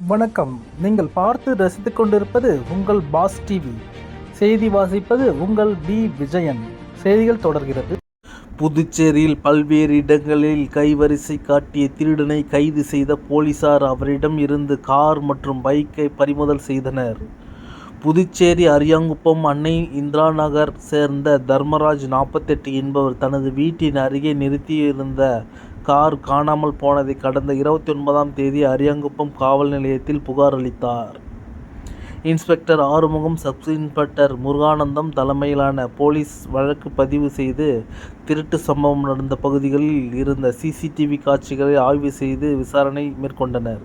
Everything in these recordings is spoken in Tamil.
வணக்கம். நீங்கள் பார்த்து ரசித்துக் கொண்டிருப்பது உங்கள் பாஸ் டிவி. செய்தி வாசிப்பது உங்கள் பி விஜயன். செய்திகள் தொடர்கிறது. புதுச்சேரியில் பல்வேறு இடங்களில் கைவரிசை காட்டிய திருடனை கைது செய்த போலீசார் அவரிடம் இருந்து கார் மற்றும் பைக்கை பறிமுதல் செய்தனர். புதுச்சேரி அரியாங்குப்பம் அன்னை இந்திரா நகர் சேர்ந்த தர்மராஜ் நாற்பத்தெட்டு என்பவர் தனது வீட்டின் அருகே நிறுத்தியிருந்த கார் காணாமல் போனதை கடந்த இருபத்தி ஒன்பதாம் தேதி அரியாங்குப்பம் காவல் நிலையத்தில் புகார் அளித்தார். Inspector Arumugam sub inspector Muruganandam தலைமையிலான போலீஸ் வழக்கு பதிவு செய்து திருட்டு சம்பவம் நடந்த பகுதிகளில் இருந்த சிசிடிவி காட்சிகளை ஆய்வு செய்து விசாரணை மேற்கொண்டனர்.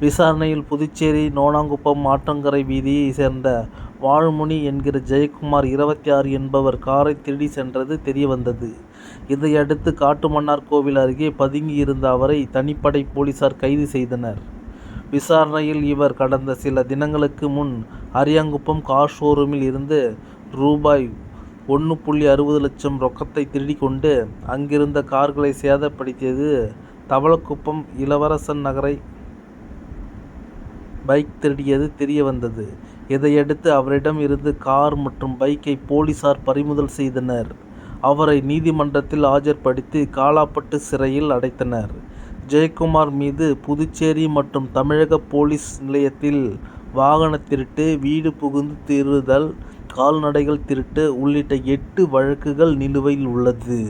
விசாரணையில் புதுச்சேரி நோனாங்குப்பம் ஆற்றங்கரை வீதியை சேர்ந்த வாழ்முனி என்கிற ஜெயக்குமார் இருபத்தி ஆறு என்பவர் காரை திருடி சென்றது தெரியவந்தது. இதையடுத்து காட்டுமன்னார் கோவில் அருகே பதுங்கி இருந்த அவரை தனிப்படை போலீசார் கைது செய்தனர். விசாரணையில் இவர் கடந்த சில தினங்களுக்கு முன் அரியாங்குப்பம் கார் ஷோரூமில் இருந்து ரூபாய் ஒன்று புள்ளி அறுபது லட்சம் ரொக்கத்தை திருடி கொண்டு அங்கிருந்த கார்களை சேதப்படுத்தியது தவளக்குப்பம் இளவரசன் நகரை பைக் திருடியது தெரியவந்தது. இதையடுத்து அவரிடம் இருந்து கார் மற்றும் பைக்கை போலீசார் பறிமுதல் செய்தனர். அவரை நீதிமன்றத்தில் ஆஜர்படுத்தி காலாப்பட்டு சிறையில் அடைத்தனர். ஜெயக்குமார் மீது புதுச்சேரி மற்றும் தமிழக போலீஸ் நிலையத்தில் வாகன திருட்டு வீடு புகுந்து திருதல் கால்நடைகள் திருட்டு உள்ளிட்ட எட்டு வழக்குகள் நிலுவையில் உள்ளது.